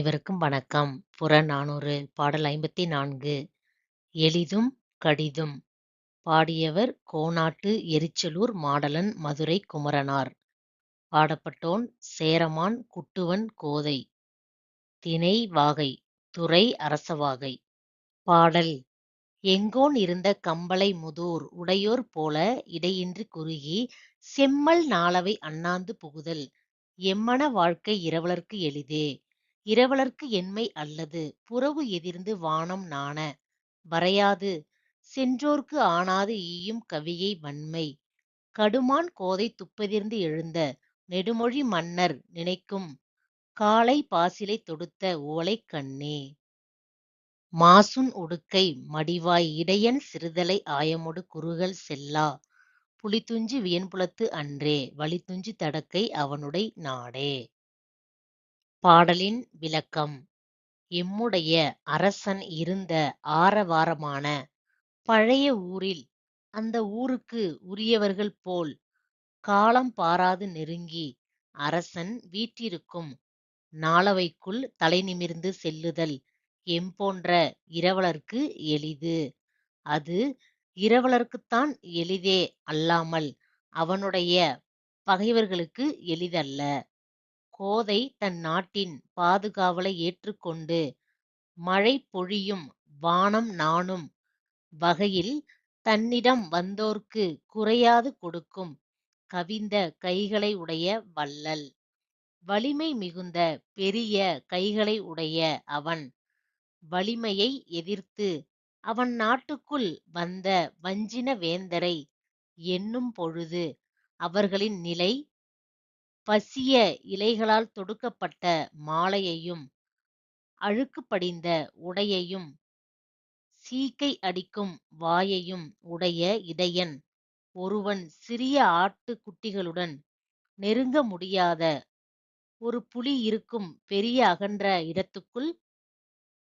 அனைவருக்கும் வணக்கம். புறநானூறு பாடல் 54 எளிதும் கடிதும் பாடியவர் கோனாட்டு எரிச்சலூர் மாடலன் மதுரை குமரனார். பாடப்பட்டோன் சேரமான் குட்டுவன் கோதை. திணை வாகை. துறை அரசவாகை. பாடல் எங்கோன் இருந்த கம்பளை முதூர் உடையோர் போல இடையின்றி குறுகி செம்மல் நாளவை அண்ணாந்து புகுதல் எம்மன வாழ்க்கை இரவலர்க்கு எளிதே. இரவலர்க்கு என்மை அல்லது புறவு எதிர்ந்து வானம் நாண வரையாது சென்றோர்க்கு ஆனாது ஈயும் கவியை வன்மை கடுமான் கோதை துப்பெதிர்ந்து எழுந்த நெடுமொழி மன்னர் நினைக்கும் காலை பாசிலை தொடுத்த ஓலைக் கண்ணே. மாசுன் உடுக்கை மடிவாய் இடையன் சிறுதலை ஆயமொடு குறுகல் செல்லா புலித்துஞ்சி வியன்புலத்து அன்றே வலித்துஞ்சி தடக்கை அவனுடை நாடே. பாடலின் விளக்கம் எம்முடைய அரசன் இருந்த ஆரவாரமான பழைய ஊரில் அந்த ஊருக்கு உரியவர்கள் போல் காலம் பாராது நெருங்கி அரசன் வீற்றிருக்கும் நாளவைக்குள் தலைநிமிர்ந்து செல்லுதல் எம்போன்ற இரவலர்க்கு எளிது. அது இரவலர்க்குத்தான் எளிதே அல்லாமல் அவனுடைய பகைவர்களுக்கு எளிதல்ல. கோதை தன் நாட்டின் பாதுகாவலை ஏற்றுக்கொண்டு மழை பொழியும் வானம் நாணும் வகையில் தன்னிடம் வந்தோர்க்குக் குறையாது கொடுக்கும் கவிந்த கைகளை உடைய வள்ளல். வலிமை மிகுந்த பெரிய கைகளை உடைய அவன் வலிமையை எதிர்த்து அவன் நாட்டுக்குள் வந்த வஞ்சின வேந்தரை எண்ணும் பொழுது அவர்களின் நிலை பசிய இலைகளால் தொடுக்கப்பட்ட மாலையையும் அழுக்குப் படிந்த உடையையும் சீக்கை அடிக்கும் வாயையும் உடைய இடையன் ஒருவன் சிறிய ஆட்டுக் குட்டிகளுடன் நெருங்க முடியாத ஒரு புலி இருக்கும் பெரிய அகன்ற இடத்துக்குள்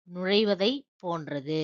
நுழைவதைப் போன்றது.